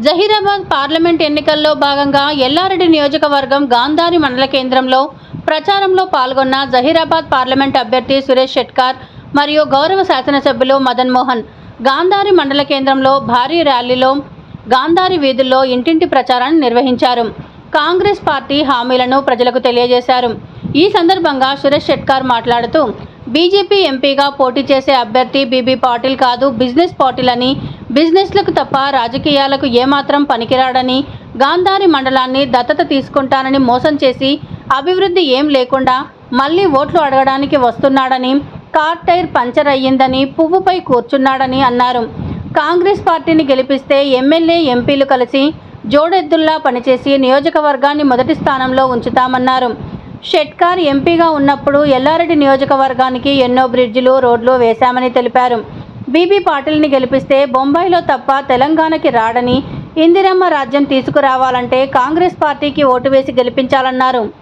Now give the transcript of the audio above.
Zaheerabad parliament ఎన్నికల్లో భాగంగా ఎల్లారెడ్డి నియోజకవర్గం గాంధారి మండల కేంద్రంలో ప్రచారంలో పాల్గొన్న జహీరాబాద్ పార్లమెంట్ అభ్యర్థి సురేష్ షెట్కార్ మరియు గౌరవ శాసనసభ్యులు మదన్ మోహన్. గాంధారి మండల కేంద్రంలో భారీ ర్యాలీలో గాంధారి వీధుల్లో ఇంటింటి ప్రచారాన్ని నిర్వహించారు. కాంగ్రెస్ పార్టీ హామీలను ప్రజలకు తెలియజేశారు. ఈ సందర్భంగా సురేష్ షెట్కార్ మాట్లాడుతూ బీజేపీ ఎంపీగా పోటీ చేసే అభ్యర్థి బీబీ పాటిల్ కాదు బిజినెస్ పాటిల్ అని బిజినెస్లకు తప్ప రాజకీయాలకు ఏమాత్రం పనికిరాడని గాంధారి మండలాన్ని దత్తత తీసుకుంటానని మోసం చేసి అభివృద్ధి ఏం లేకుండా మళ్ళీ ఓట్లు అడగడానికి వస్తున్నాడని కార్ టైర్ పంచర్ అయ్యిందని పువ్వుపై కూర్చున్నాడని అన్నారు. కాంగ్రెస్ పార్టీని గెలిపిస్తే ఎమ్మెల్యే ఎంపీలు కలిసి జోడెద్దుల్లా పనిచేసి నియోజకవర్గాన్ని మొదటి స్థానంలో ఉంచుతామన్నారు. షెట్కార్ ఎంపీగా ఉన్నప్పుడు ఎల్లారెడ్డి నియోజకవర్గానికి ఎన్నో బ్రిడ్జిలు రోడ్లు వేశామని తెలిపారు. బీబీ పాటిల్ని గెలిపిస్తే బొంబాయిలో తప్ప తెలంగాణకి రాడని ఇందిరమ్మ రాజ్యం తీసుకురావాలంటే కాంగ్రెస్ పార్టీకి ఓటు వేసి గెలిపించాలన్నారు.